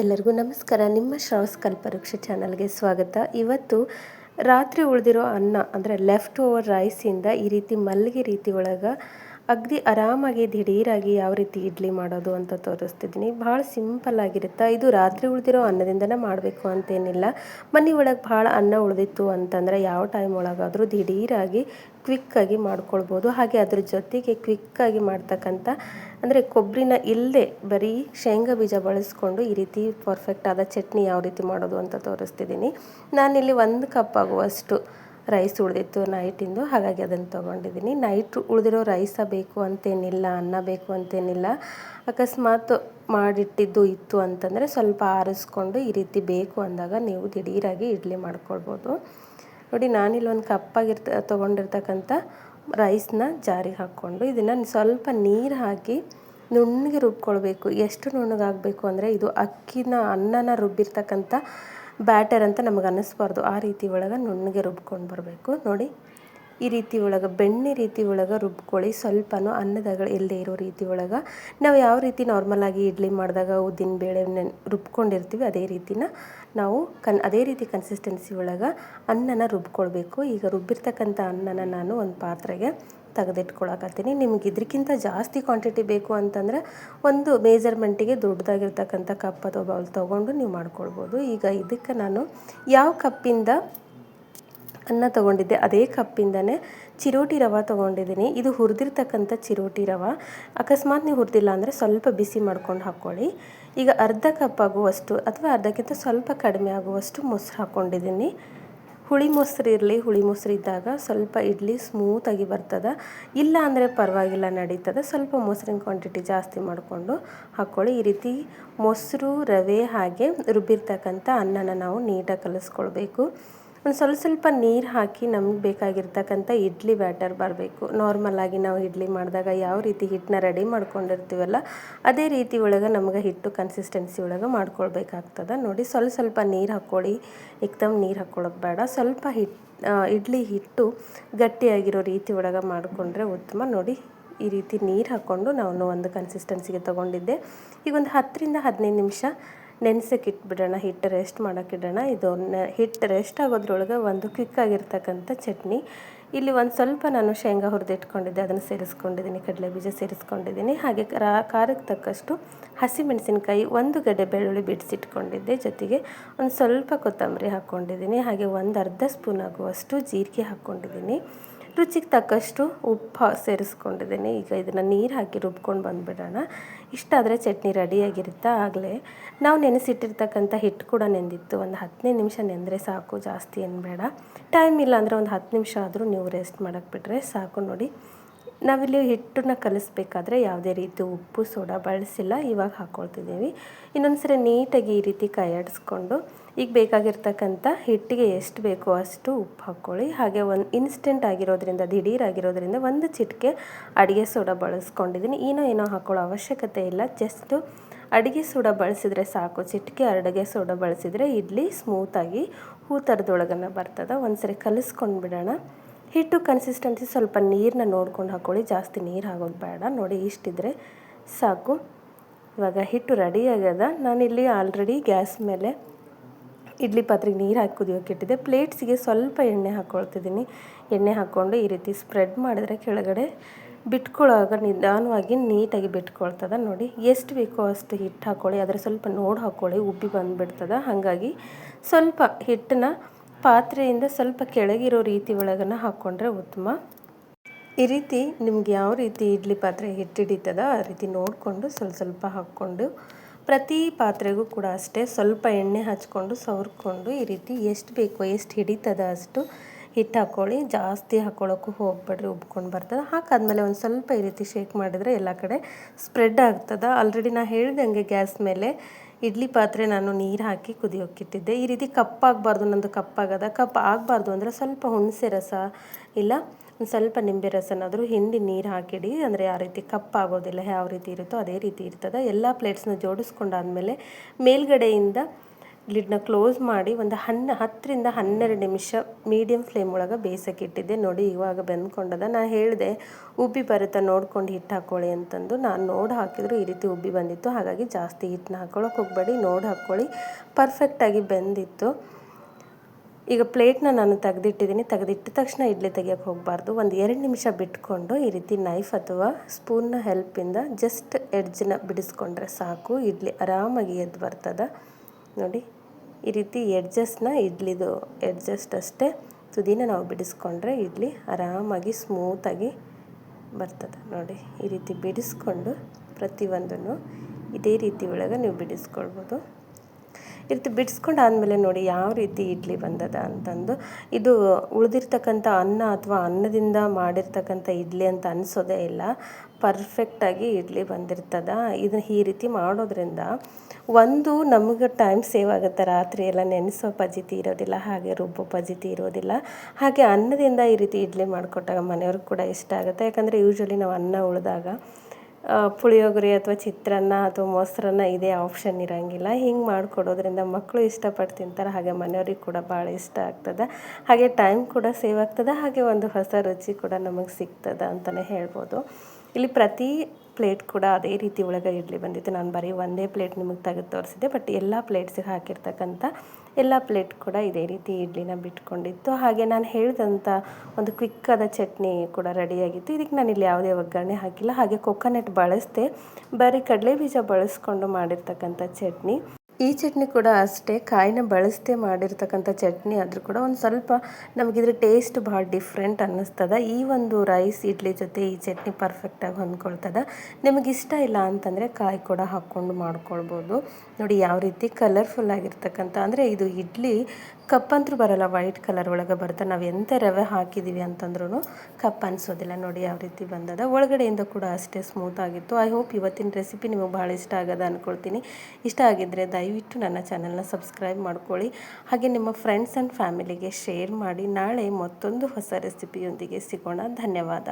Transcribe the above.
ಎಲ್ಲರಿಗೂ ನಮಸ್ಕಾರ. ನಿಮ್ಮ ಶ್ರಾವಸ್ ಕಲ್ಪವೃಕ್ಷ ಚಾನಲ್ಗೆ ಸ್ವಾಗತ. ಇವತ್ತು ರಾತ್ರಿ ಉಳಿದಿರೋ ಅನ್ನ, ಅಂದರೆ ಲೆಫ್ಟ್ ಓವರ್ ರೈಸಿಂದ ಈ ರೀತಿ ಮಲ್ಲಿಗೆ ರೀತಿ ಒಳಗೆ ಅಗದಿ ಆರಾಮಾಗಿ ದಿಢೀರಾಗಿ ಯಾವ ರೀತಿ ಇಡ್ಲಿ ಮಾಡೋದು ಅಂತ ತೋರಿಸ್ತಿದ್ದೀನಿ. ಭಾಳ ಸಿಂಪಲ್ ಆಗಿರುತ್ತೆ. ಇದು ರಾತ್ರಿ ಉಳಿದಿರೋ ಅನ್ನದಿಂದನೇ ಮಾಡಬೇಕು ಅಂತೇನಿಲ್ಲ. ಮನೆ ಒಳಗೆ ಭಾಳ ಅನ್ನ ಉಳಿದಿತ್ತು ಅಂತಂದರೆ ಯಾವ ಟೈಮ್ ಒಳಗಾದರೂ ದಿಢೀರಾಗಿ ಕ್ವಿಕ್ಕಾಗಿ ಮಾಡ್ಕೊಳ್ಬೋದು. ಹಾಗೆ ಅದ್ರ ಜೊತೆಗೆ ಕ್ವಿಕ್ಕಾಗಿ ಮಾಡ್ತಕ್ಕಂಥ, ಅಂದರೆ ಕೊಬ್ಬರಿನ ಇಲ್ಲದೆ ಬರೀ ಶೇಂಗಾ ಬೀಜ ಬಳಸ್ಕೊಂಡು ಈ ರೀತಿ ಪರ್ಫೆಕ್ಟ್ ಆದ ಚಟ್ನಿ ಯಾವ ರೀತಿ ಮಾಡೋದು ಅಂತ ತೋರಿಸ್ತಿದ್ದೀನಿ. ನಾನಿಲ್ಲಿ ಒಂದು ಕಪ್ ಆಗುವಷ್ಟು ರೈಸ್ ಉಳಿದಿತ್ತು ನೈಟಿಂದು ಹಾಗಾಗಿ ಅದನ್ನು ತೊಗೊಂಡಿದ್ದೀನಿ. ನೈಟ್ ಉಳಿದಿರೋ ರೈಸ ಬೇಕು ಅಂತೇನಿಲ್ಲ, ಅನ್ನ ಬೇಕು ಅಂತೇನಿಲ್ಲ. ಅಕಸ್ಮಾತ್ ಮಾಡಿಟ್ಟಿದ್ದು ಇತ್ತು ಅಂತಂದರೆ ಸ್ವಲ್ಪ ಆರಿಸ್ಕೊಂಡು ಈ ರೀತಿ ಬೇಕು ಅಂದಾಗ ನೀವು ದಿಢೀರಾಗಿ ಇಡ್ಲಿ ಮಾಡ್ಕೊಳ್ಬೋದು. ನೋಡಿ, ನಾನಿಲ್ಲಿ ಒಂದು ಕಪ್ಪಾಗಿರ್ತ, ತೊಗೊಂಡಿರ್ತಕ್ಕಂಥ ರೈಸ್ನ ಜಾರಿಗೆ ಹಾಕ್ಕೊಂಡು ಇದನ್ನು ಸ್ವಲ್ಪ ನೀರು ಹಾಕಿ ನುಣ್ಣಗೆ ರುಬ್ಕೊಳ್ಬೇಕು. ಎಷ್ಟು ನುಣ್ಣಗಾಗಬೇಕು ಅಂದರೆ ಇದು ಅಕ್ಕಿನ ಅನ್ನನ ರುಬ್ಬಿರ್ತಕ್ಕಂಥ ಬ್ಯಾಟರ್ ಅಂತ ನಮಗೆ ಅನ್ನಿಸ್ಬಾರ್ದು. ಆ ರೀತಿ ಒಳಗೆ ನುಣ್ಣಗೆ ರುಬ್ಕೊಂಡು ಬರಬೇಕು. ನೋಡಿ, ಈ ರೀತಿ ಒಳಗೆ, ಬೆಣ್ಣೆ ರೀತಿ ಒಳಗೆ ರುಬ್ಕೊಳ್ಳಿ. ಸ್ವಲ್ಪನೂ ಅನ್ನದಗಳು ಇಲ್ಲದೆ ಇರೋ ರೀತಿ ಒಳಗೆ. ನಾವು ಯಾವ ರೀತಿ ನಾರ್ಮಲಾಗಿ ಇಡ್ಲಿ ಮಾಡಿದಾಗ ಉದ್ದಿನ ಬೇಳೆ ರುಬ್ಕೊಂಡಿರ್ತೀವಿ, ಅದೇ ರೀತಿನ ನಾವು ಕನ್, ಅದೇ ರೀತಿ ಕನ್ಸಿಸ್ಟೆನ್ಸಿ ಒಳಗೆ ಅನ್ನನ ರುಬ್ಕೊಳ್ಬೇಕು. ಈಗ ರುಬ್ಬಿರ್ತಕ್ಕಂಥ ಅನ್ನನ ನಾನು ಒಂದು ಪಾತ್ರೆಗೆ ತೆಗೆದಿಟ್ಕೊಳಕತ್ತೀನಿ. ನಿಮ್ಗೆ ಇದಕ್ಕಿಂತ ಜಾಸ್ತಿ ಕ್ವಾಂಟಿಟಿ ಬೇಕು ಅಂತಂದರೆ ಒಂದು ಮೇಜರ್ಮೆಂಟಿಗೆ ದೊಡ್ಡದಾಗಿರ್ತಕ್ಕಂಥ ಕಪ್ ಅಥವಾ ಬೌಲ್ ತೊಗೊಂಡು ನೀವು ಮಾಡ್ಕೊಳ್ಬೋದು. ಈಗ ಇದಕ್ಕೆ ನಾನು ಯಾವ ಕಪ್ಪಿಂದ ಅನ್ನ ತೊಗೊಂಡಿದ್ದೆ. ಅದೇ ಕಪ್ಪಿಂದನೇ ಚಿರೋಟಿ ರವೆ ತೊಗೊಂಡಿದ್ದೀನಿ. ಇದು ಹುರಿದಿರ್ತಕ್ಕಂಥ ಚಿರೋಟಿ ರವೆ. ಅಕಸ್ಮಾತ್ ನೀವು ಹುರಿದಿಲ್ಲ ಅಂದರೆ ಸ್ವಲ್ಪ ಬಿಸಿ ಮಾಡ್ಕೊಂಡು ಹಾಕ್ಕೊಳ್ಳಿ. ಈಗ ಅರ್ಧ ಕಪ್ ಆಗುವಷ್ಟು ಅಥವಾ ಅರ್ಧಕ್ಕಿಂತ ಸ್ವಲ್ಪ ಕಡಿಮೆ ಆಗುವಷ್ಟು ಮೊಸರು ಹಾಕ್ಕೊಂಡಿದ್ದೀನಿ. ಹುಳಿ ಮೊಸರು ಇರಲಿ, ಹುಳಿ ಮೊಸರು ಇದ್ದಾಗ ಸ್ವಲ್ಪ ಇಡ್ಲಿ ಸ್ಮೂತಾಗಿ ಬರ್ತದೆ. ಇಲ್ಲ ಅಂದರೆ ಪರವಾಗಿಲ್ಲ, ನಡೀತದೆ. ಸ್ವಲ್ಪ ಮೊಸರಿನ ಕ್ವಾಂಟಿಟಿ ಜಾಸ್ತಿ ಮಾಡಿಕೊಂಡು ಹಾಕ್ಕೊಳ್ಳಿ. ಈ ರೀತಿ ಮೊಸರು, ರವೆ ಹಾಗೆ ರುಬ್ಬಿರ್ತಕ್ಕಂಥ ಅನ್ನನ ನಾವು ನೀಟಾಗಿ ಕಲಿಸ್ಕೊಳ್ಬೇಕು. ಒಂದು ಸ್ವಲ್ಪ ಸ್ವಲ್ಪ ನೀರು ಹಾಕಿ ನಮ್ಗೆ ಬೇಕಾಗಿರ್ತಕ್ಕಂಥ ಇಡ್ಲಿ ಬ್ಯಾಟರ್ ಬರಬೇಕು. ನಾರ್ಮಲಾಗಿ ನಾವು ಇಡ್ಲಿ ಮಾಡಿದಾಗ ಯಾವ ರೀತಿ ಹಿಟ್ಟನ್ನ ರೆಡಿ ಮಾಡ್ಕೊಂಡಿರ್ತೀವಲ್ಲ, ಅದೇ ರೀತಿ ಒಳಗೆ ನಮ್ಗೆ ಹಿಟ್ಟು ಕನ್ಸಿಸ್ಟೆನ್ಸಿ ಒಳಗೆ ಮಾಡ್ಕೊಳ್ಬೇಕಾಗ್ತದೆ. ನೋಡಿ, ಸ್ವಲ್ಪ ಸ್ವಲ್ಪ ನೀರು ಹಾಕ್ಕೊಳ್ಳಿ. ಏಕ್ದಮ್ ನೀರು ಹಾಕ್ಕೊಳ್ಳೋಕೆ ಬೇಡ. ಸ್ವಲ್ಪ ಹಿಟ್ಟು ಇಡ್ಲಿ ಹಿಟ್ಟು ಗಟ್ಟಿಯಾಗಿರೋ ರೀತಿ ಒಳಗೆ ಮಾಡಿಕೊಂಡ್ರೆ ಉತ್ತಮ. ನೋಡಿ, ಈ ರೀತಿ ನೀರು ಹಾಕ್ಕೊಂಡು ನಾನು ಒಂದು ಕನ್ಸಿಸ್ಟೆನ್ಸಿಗೆ ತೊಗೊಂಡಿದ್ದೆ. ಈಗ ಒಂದು ಹತ್ತರಿಂದ ಹದಿನೈದು ನಿಮಿಷ ನೆನೆಸಕ್ಕೆ ಇಟ್ಬಿಡೋಣ ಹಿಟ್ಟು ರೆಸ್ಟ್ ಮಾಡೋಕ್ಕಿಡೋಣ ಇದು ಹಿಟ್ಟು ರೆಸ್ಟ್ ಆಗೋದ್ರೊಳಗೆ ಒಂದು ಕ್ವಿಕ್ಕಾಗಿರ್ತಕ್ಕಂಥ ಚಟ್ನಿ. ಇಲ್ಲಿ ಒಂದು ಸ್ವಲ್ಪ ನಾನು ಶೇಂಗಾ ಹುರಿದಿಟ್ಕೊಂಡಿದ್ದೆ, ಅದನ್ನು ಸೇರಿಸ್ಕೊಂಡಿದ್ದೀನಿ, ಕಡಲೆ ಬೀಜ ಸೇರಿಸ್ಕೊಂಡಿದ್ದೀನಿ. ಹಾಗೆ ಖಾರಕ್ಕೆ ತಕ್ಕಷ್ಟು ಹಸಿಮೆಣಸಿನ್ಕಾಯಿ, ಒಂದು ಗಡ್ಡೆ ಬೆಳ್ಳುಳ್ಳಿ ಬಿಡಿಸಿಟ್ಕೊಂಡಿದ್ದೆ ಜೊತೆಗೆ ಒಂದು ಸ್ವಲ್ಪ ಕೊತ್ತಂಬರಿ ಹಾಕ್ಕೊಂಡಿದ್ದೀನಿ ಹಾಗೆ ಒಂದು ಅರ್ಧ ಸ್ಪೂನ್ ಆಗುವಷ್ಟು ಜೀರಿಗೆ ಹಾಕ್ಕೊಂಡಿದ್ದೀನಿ ರುಚಿಗೆ ತಕ್ಕಷ್ಟು ಉಪ್ಪು ಸೇರಿಸ್ಕೊಂಡಿದ್ದೀನಿ. ಈಗ ಇದನ್ನು ನೀರು ಹಾಕಿ ರುಬ್ಕೊಂಡು ಬಂದುಬಿಡೋಣ. ಇಷ್ಟಾದರೆ ಚಟ್ನಿ ರೆಡಿಯಾಗಿರುತ್ತೆ ಆಗಲೇ. ನಾವು ನೆನೆಸಿಟ್ಟಿರ್ತಕ್ಕಂಥ ಹಿಟ್ಟು ಕೂಡ ನೆಂದಿತ್ತು. ಒಂದು ಹದಿನೈದು ನಿಮಿಷ ನೆಂದರೆ ಸಾಕು ಜಾಸ್ತಿ ಏನು ಬೇಡ. ಟೈಮ್ ಇಲ್ಲ ಅಂದರೆ ಒಂದು ಹತ್ತು ನಿಮಿಷ ಆದರೂ ನೀವು ರೆಸ್ಟ್ ಮಾಡೋಕ್ಕೆ ಬಿಟ್ಟರೆ ಸಾಕು ನೋಡಿ. ನಾವಿಲ್ಲಿ ಹಿಟ್ಟನ್ನ ಕಲಿಸ್ಬೇಕಾದ್ರೆ ಯಾವುದೇ ರೀತಿ ಉಪ್ಪು, ಸೋಡಾ ಬಳಸಿಲ್ಲ, ಇವಾಗ ಹಾಕ್ಕೊಳ್ತಿದ್ದೀವಿ ಇನ್ನೊಂದು ಸರಿ ನೀಟಾಗಿ ಈ ರೀತಿ ಕೈಯಾಡಿಸ್ಕೊಂಡು ಈಗ ಬೇಕಾಗಿರ್ತಕ್ಕಂಥ ಹಿಟ್ಟಿಗೆ ಎಷ್ಟು ಬೇಕೋ ಅಷ್ಟು ಉಪ್ಪು ಹಾಕ್ಕೊಳ್ಳಿ. ಹಾಗೆ ಒಂದು ಇನ್ಸ್ಟೆಂಟ್ ಆಗಿರೋದ್ರಿಂದ, ದಿಢೀರ್ ಆಗಿರೋದ್ರಿಂದ ಒಂದು ಚಿಟಿಕೆ ಅಡುಗೆ ಸೋಡಾ ಬಳಸ್ಕೊಂಡಿದ್ದೀನಿ. ಏನೋ ಏನೋ ಹಾಕ್ಕೊಳ್ಳೋ ಅವಶ್ಯಕತೆ ಇಲ್ಲ. ಜಸ್ಟು ಅಡುಗೆ ಸೋಡಾ ಬಳಸಿದರೆ ಸಾಕು. ಚಿಟಿಕೆ ಅಡುಗೆ ಸೋಡಾ ಬಳಸಿದರೆ ಇಡ್ಲಿ ಸ್ಮೂತಾಗಿ ಹೂ ಥರದೊಳಗನ್ನು ಬರ್ತದೆ. ಒಂದು ಸರಿ ಕಲಿಸ್ಕೊಂಡು ಬಿಡೋಣ ಹಿಟ್ಟು ಕನ್ಸಿಸ್ಟೆನ್ಸಿ ಸ್ವಲ್ಪ ನೀರನ್ನ ನೋಡ್ಕೊಂಡು ಹಾಕ್ಕೊಳ್ಳಿ ಜಾಸ್ತಿ ನೀರು ಹಾಕೋದು ಬೇಡ. ನೋಡಿ ಇಷ್ಟಿದ್ರೆ ಸಾಕು. ಇವಾಗ ಹಿಟ್ಟು ರೆಡಿ ಆಗ್ಯದ. ನಾನಿಲ್ಲಿ ಆಲ್ರೆಡಿ ಗ್ಯಾಸ್ ಮೇಲೆ ಇಡ್ಲಿ ಪಾತ್ರೆಗೆ ನೀರು ಹಾಕಿ ಕುದಿಯೋಕೆ ಇಟ್ಟಿದ್ದೆ ಪ್ಲೇಟ್ಸಿಗೆ ಸ್ವಲ್ಪ ಎಣ್ಣೆ ಹಾಕ್ಕೊಳ್ತಿದ್ದೀನಿ ಎಣ್ಣೆ ಹಾಕ್ಕೊಂಡು ಈ ರೀತಿ ಸ್ಪ್ರೆಡ್ ಮಾಡಿದ್ರೆ ಕೆಳಗಡೆ ಬಿಟ್ಕೊಳ್ಳೋವಾಗ ನಿಧಾನವಾಗಿ ನೀಟಾಗಿ ಬಿಟ್ಕೊಳ್ತದೆ. ನೋಡಿ ಎಷ್ಟು ಬೇಕೋ ಅಷ್ಟು ಹಿಟ್ಟು ಹಾಕ್ಕೊಳ್ಳಿ ಅದರ ಸ್ವಲ್ಪ ನೋಡಿ ಹಾಕ್ಕೊಳ್ಳಿ ಉಬ್ಬಿ ಬಂದುಬಿಡ್ತದೆ. ಹಾಗಾಗಿ ಸ್ವಲ್ಪ ಹಿಟ್ಟನ್ನ ಪಾತ್ರೆಯಿಂದ ಸ್ವಲ್ಪ ಕೆಳಗಿರೋ ರೀತಿ ಒಳಗನ್ನ ಹಾಕ್ಕೊಂಡ್ರೆ ಉತ್ತಮ. ಈ ರೀತಿ ನಿಮ್ಗೆ ಯಾವ ರೀತಿ ಇಡ್ಲಿ ಪಾತ್ರೆ ಹಿಟ್ಟಿಡಿತದ ಆ ರೀತಿ ನೋಡಿಕೊಂಡು ಸ್ವಲ್ಪ ಸ್ವಲ್ಪ ಹಾಕ್ಕೊಂಡು ಪ್ರತಿ ಪಾತ್ರೆಗೂ ಕೂಡ ಅಷ್ಟೇ ಸ್ವಲ್ಪ ಎಣ್ಣೆ ಹಚ್ಕೊಂಡು ಸವರ್ಕೊಂಡು ಈ ರೀತಿ ಎಷ್ಟು ಬೇಕೋ ಎಷ್ಟು ಹಿಡಿತದ ಅಷ್ಟು ಹಿಟ್ಟು ಹಾಕ್ಕೊಳ್ಳಿ ಜಾಸ್ತಿ ಹಾಕ್ಕೊಳ್ಳೋಕ್ಕೂ ಹೋಗ್ಬೇಡ್ರಿ, ಉಬ್ಕೊಂಡು ಬರ್ತದೆ. ಹಾಕಾದ್ಮೇಲೆ ಒಂದು ಸ್ವಲ್ಪ ಈ ರೀತಿ ಶೇಕ್ ಮಾಡಿದರೆ ಎಲ್ಲ ಕಡೆ ಸ್ಪ್ರೆಡ್ ಆಗ್ತದೆ. ಆಲ್ರೆಡಿ ನಾ ಹೇಳಿದಂಗೆ ಗ್ಯಾಸ್ ಮೇಲೆ ಇಡ್ಲಿ ಪಾತ್ರೆ ನಾನು ನೀರು ಹಾಕಿ ಕುದಿಯೋಕ್ಕಿಟ್ಟಿದ್ದೆ ಈ ರೀತಿ ಕಪ್ಪಾಗಬಾರ್ದು ನಂದು ಕಪ್ಪಾಗದ ಕಪ್ ಆಗಬಾರ್ದು ಅಂದರೆ ಸ್ವಲ್ಪ ಹುಣಸೆ ರಸ ಇಲ್ಲ, ಒಂದು ಸ್ವಲ್ಪ ನಿಂಬೆ ರಸನಾದರೂ ಹಿಂಡಿ ನೀರು ಹಾಕಿಡಿ. ಅಂದರೆ ಯಾವ ರೀತಿ ಕಪ್ಪಾಗೋದಿಲ್ಲ ಯಾವ ರೀತಿ ಇರುತ್ತೋ ಅದೇ ರೀತಿ ಇರ್ತದೆ. ಎಲ್ಲ ಪ್ಲೇಟ್ಸ್ನ ಜೋಡಿಸ್ಕೊಂಡಾದ್ಮೇಲೆ ಮೇಲ್ಗಡೆಯಿಂದ ಲಿಡ್ನ ಕ್ಲೋಸ್ ಮಾಡಿ ಒಂದು ಹನ್ನ, ಹತ್ತರಿಂದ ಹನ್ನೆರಡು ನಿಮಿಷ ಮೀಡಿಯಮ್ ಫ್ಲೇಮ್ ಒಳಗೆ ಬೇಯಿಸೋಕೆ ಇಟ್ಟಿದ್ದೆ. ನೋಡಿ, ಇವಾಗ ಬೆಂದ್ಕೊಂಡದ. ನಾನು ಹೇಳಿದೆ, ಉಬ್ಬಿ ಬರುತ್ತೆ ನೋಡ್ಕೊಂಡು ಹಿಟ್ಟು ಹಾಕ್ಕೊಳ್ಳಿ ಅಂತಂದು. ನಾನು ನೋಡಿ ಹಾಕಿದ್ರು ಈ ರೀತಿ ಉಬ್ಬಿ ಬಂದಿತ್ತು. ಹಾಗಾಗಿ ಜಾಸ್ತಿ ಹಿಟ್ಟನ್ನ ಹಾಕ್ಕೊಳ್ಳೋಕೆ ಹೋಗಬೇಡಿ, ನೋಡಿ ಹಾಕ್ಕೊಳ್ಳಿ ಪರ್ಫೆಕ್ಟಾಗಿ ಬೆಂದಿತ್ತು. ಈಗ ಪ್ಲೇಟ್ನ ನಾನು ತೆಗೆದಿಟ್ಟಿದ್ದೀನಿ. ತೆಗೆದಿಟ್ಟ ತಕ್ಷಣ ಇಡ್ಲಿ ತೆಗಿಯೋಕ್ಕೆ ಹೋಗಬಾರ್ದು. ಒಂದು ಎರಡು ನಿಮಿಷ ಬಿಟ್ಕೊಂಡು ಈ ರೀತಿ ನೈಫ್ ಅಥವಾ ಸ್ಪೂನ್ನ ಹೆಲ್ಪಿಂದ ಜಸ್ಟ್ ಎಡ್ಜನ್ನ ಬಿಡಿಸ್ಕೊಂಡ್ರೆ ಸಾಕು. ಇಡ್ಲಿ ಆರಾಮಾಗಿ ಎದ್ದು ಬರ್ತದೆ. ನೋಡಿ. ಈ ರೀತಿ ಎಡ್ಜಸ್ಟ್ನ ಇಡ್ಲಿದು ಎಡ್ಜಸ್ಟ್ ಅಷ್ಟೇ. ತುದಿನ ನಾವು ಬಿಡಿಸ್ಕೊಂಡ್ರೆ ಇಡ್ಲಿ ಆರಾಮಾಗಿ ಸ್ಮೂತಾಗಿ ಬರ್ತದೆ. ನೋಡಿ, ಈ ರೀತಿ ಬಿಡಿಸ್ಕೊಂಡು ಪ್ರತಿಯೊಂದನ್ನು ಇದೇ ರೀತಿ ಒಳಗೆ ನೀವು ಬಿಡಿಸ್ಕೊಳ್ಬೋದು. ಈ ರೀತಿ ಬಿಡಿಸ್ಕೊಂಡು ಆದಮೇಲೆ ನೋಡಿ ಯಾವ ರೀತಿ ಇಡ್ಲಿ ಬಂದದ ಅಂತಂದು ಇದು ಉಳಿದಿರ್ತಕ್ಕಂಥ ಅನ್ನ ಅಥವಾ ಅನ್ನದಿಂದ ಮಾಡಿರ್ತಕ್ಕಂಥ ಇಡ್ಲಿ ಅಂತ ಅನಿಸೋದೇ ಇಲ್ಲ. ಪರ್ಫೆಕ್ಟಾಗಿ ಇಡ್ಲಿ ಬಂದಿರ್ತದ. ಇದನ್ನ ಈ ರೀತಿ ಮಾಡೋದ್ರಿಂದ ಒಂದು ನಮಗೆ ಟೈಮ್ ಸೇವ್ ಆಗುತ್ತೆ. ರಾತ್ರಿ ಎಲ್ಲ ನೆನೆಸೋ ಪಜಿತಿ ಇರೋದಿಲ್ಲ, ಹಾಗೆ ರುಬ್ಬೋ ಪಜಿತಿ ಇರೋದಿಲ್ಲ. ಹಾಗೆ ಅನ್ನದಿಂದ ಈ ರೀತಿ ಇಡ್ಲಿ ಮಾಡಿಕೊಟ್ಟಾಗ ಮನೆಯವ್ರಿಗೆ ಕೂಡ ಇಷ್ಟ ಆಗುತ್ತೆ. ಯಾಕಂದರೆ ಯೂಶ್ವಲಿ ನಾವು ಅನ್ನ ಉಳಿದಾಗ ಪುಳಿಯೋಗರೆ ಅಥವಾ ಚಿತ್ರಾನ್ನ ಅಥವಾ ಮೊಸರನ್ನ ಇದೇ ಆಪ್ಷನ್ ಇರೋಂಗಿಲ್ಲ. ಹಿಂಗೆ ಮಾಡಿಕೊಡೋದ್ರಿಂದ ಮಕ್ಕಳು ಇಷ್ಟಪಟ್ಟು ತಿಂತಾರೆ, ಹಾಗೆ ಮನೆಯವ್ರಿಗೆ ಕೂಡ ಭಾಳ ಇಷ್ಟ ಆಗ್ತದೆ. ಹಾಗೆ ಟೈಮ್ ಕೂಡ ಸೇವ್ ಆಗ್ತದೆ, ಹಾಗೆ ಒಂದು ಹೊಸ ರುಚಿ ಕೂಡ ನಮಗೆ ಸಿಗ್ತದೆ ಅಂತಲೇ ಹೇಳ್ಬೋದು. ಇಲ್ಲಿ ಪ್ರತಿ ಪ್ಲೇಟ್ ಕೂಡ ಅದೇ ರೀತಿ ಒಳಗೆ ಇಡ್ಲಿ ಬಂದಿತ್ತು. ನಾನು ಬರೀ ಒಂದೇ ಪ್ಲೇಟ್ ನಿಮಗೆ ತೆಗೆದು ತೋರಿಸಿದ್ದೆ ಬಟ್ ಎಲ್ಲ ಪ್ಲೇಟ್ಸಿಗೆ ಹಾಕಿರ್ತಕ್ಕಂಥ ಎಲ್ಲ ಪ್ಲೇಟ್ ಕೂಡ ಇದೇ ರೀತಿ ಇಡ್ಲಿನ ಬಿಟ್ಕೊಂಡಿತ್ತು. ಹಾಗೆ ನಾನು ಹೇಳಿದಂಥ ಒಂದು ಕ್ವಿಕ್ಕಾದ ಚಟ್ನಿ ಕೂಡ ರೆಡಿಯಾಗಿತ್ತು. ಇದಕ್ಕೆ ನಾನು ಇಲ್ಲಿ ಯಾವುದೇ ಒಗ್ಗರಣೆ ಹಾಕಿಲ್ಲ. ಹಾಗೆ ಕೊಕೊನೆಟ್ ಬಳಸದೆ, ಬರೀ ಕಡಲೆ ಬೀಜ ಬಳಸ್ಕೊಂಡು ಮಾಡಿರ್ತಕ್ಕಂಥ ಚಟ್ನಿ. ಈ ಚಟ್ನಿ ಕೂಡ ಅಷ್ಟೇ, ಕಾಯಿನ ಬಳಸದೆ ಮಾಡಿರ್ತಕ್ಕಂಥ ಚಟ್ನಿ ಆದರೂ ಕೂಡ ಒಂದು ಸ್ವಲ್ಪ ನಮಗಿದ್ರ ಟೇಸ್ಟ್ ಭಾಳ ಡಿಫ್ರೆಂಟ್ ಅನ್ನಿಸ್ತದ. ಈ ಒಂದು ರೈಸ್ ಇಡ್ಲಿ ಜೊತೆ ಈ ಚಟ್ನಿ ಪರ್ಫೆಕ್ಟಾಗಿ ಹೊಂದ್ಕೊಳ್ತದ. ನಿಮಗೆ ಇಷ್ಟ ಇಲ್ಲ ಅಂತಂದರೆ ಕಾಯಿ ಕೂಡ ಹಾಕ್ಕೊಂಡು ಮಾಡ್ಕೊಳ್ಬೋದು. ನೋಡಿ ಯಾವ ರೀತಿ ಕಲರ್ಫುಲ್ ಆಗಿರ್ತಕ್ಕಂಥ, ಅಂದರೆ ಇದು ಇಡ್ಲಿ ಕಪ್ಪಂತರೂ ಬರಲ್ಲ ವೈಟ್ ಕಲರ್ ಒಳಗೆ ಬರುತ್ತೆ. ನಾವು ಎಂಥ ರವೆ ಹಾಕಿದ್ದೀವಿ ಅಂತಂದ್ರೂ ಕಪ್ ಅನಿಸೋದಿಲ್ಲ. ನೋಡಿ ಯಾವ ರೀತಿ ಬಂದದ. ಒಳಗಡೆಯಿಂದ ಕೂಡ ಅಷ್ಟೇ ಸ್ಮೂತ್ ಆಗಿತ್ತು. ಐ ಹೋಪ್ ಇವತ್ತಿನ ರೆಸಿಪಿ ನಿಮಗೆ ಭಾಳ ಇಷ್ಟ ಆಗದ ಅಂದ್ಕೊಳ್ತೀನಿ ಇಷ್ಟ ಆಗಿದ್ದರೆ ದಯವಿಟ್ಟು ನನ್ನ ಚಾನಲ್ನ ಸಬ್ಸ್ಕ್ರೈಬ್ ಮಾಡ್ಕೊಳ್ಳಿ. ಹಾಗೆ ನಿಮ್ಮ ಫ್ರೆಂಡ್ಸ್ ಆ್ಯಂಡ್ ಫ್ಯಾಮಿಲಿಗೆ ಶೇರ್ ಮಾಡಿ. ನಾಳೆ ಮತ್ತೊಂದು ಹೊಸ ರೆಸಿಪಿಯೊಂದಿಗೆ ಸಿಗೋಣ. ಧನ್ಯವಾದ.